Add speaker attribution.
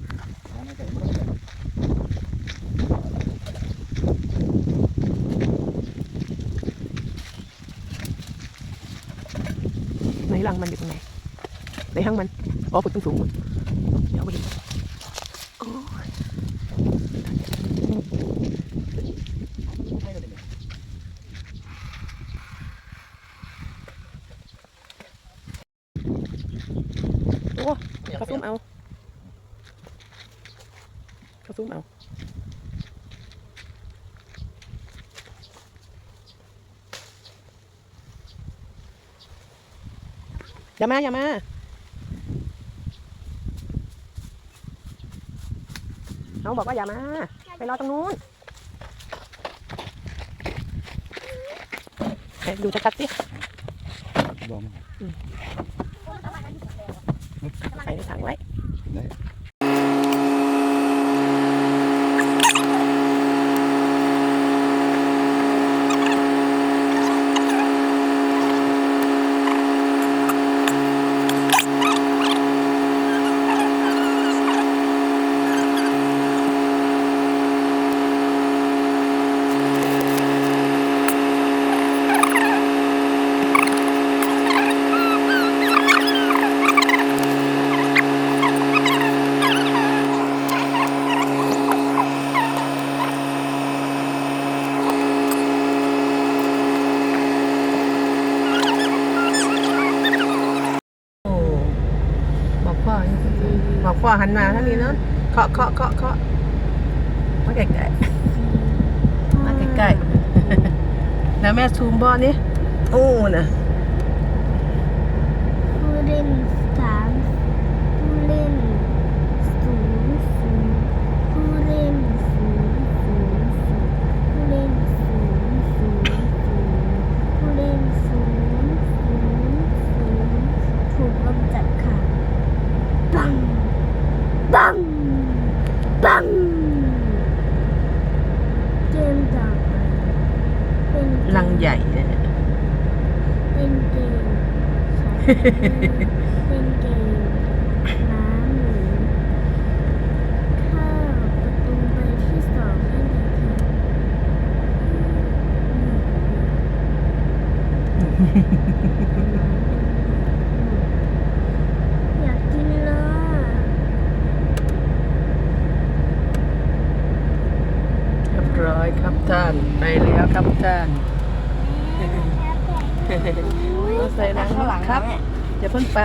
Speaker 1: ไหนรังมันอยู่ตรงไหนไหนห้างมันอ๋อฝึกสูงเดี๋ยวไปดูโอ้ยโอ้เขาซุ่มเอา เขาซุ่มเอาอย่ามาอย่ามาน้องบอกว่าอย่ามา ไปรอตรงนู้นไหนดูชัดๆสิ
Speaker 2: บอม
Speaker 1: ใส่ในถังไว้
Speaker 2: ได้
Speaker 1: โอ้บ อกพ่อบอกพ่อหันมาท่างนี้เนาะเคาะเคาะเคาะเคาะมาใกล้ๆมาใกล้ๆแล้วแม่ซูมบอนี่โอ้น่ะ
Speaker 3: ผู้เล่นสามผู้เล่นศูนย์ศูนย์ผู้เล่นศูนย์ศูนย์ศูนย์ผู้เล่นศูนย์ศูนย์ศูนย์ผู้เล่นศูนย์ศูนย์ศูนย์ถูกกำจัดค่ะปังปังปังเกมต่อไปเป็นเกม
Speaker 1: ลัง ใหญ่เนี่ย
Speaker 3: เป็นเกมเป็นเกมม้าหมุนเข้าประตูใบที่สองให้หน่อยค่ะอยากกินเลย
Speaker 1: เรียบร้อยครับท่าน ไปแล้วครับท่าน ใส่ลังข้างหลังครับ อย่าเพิ่งไป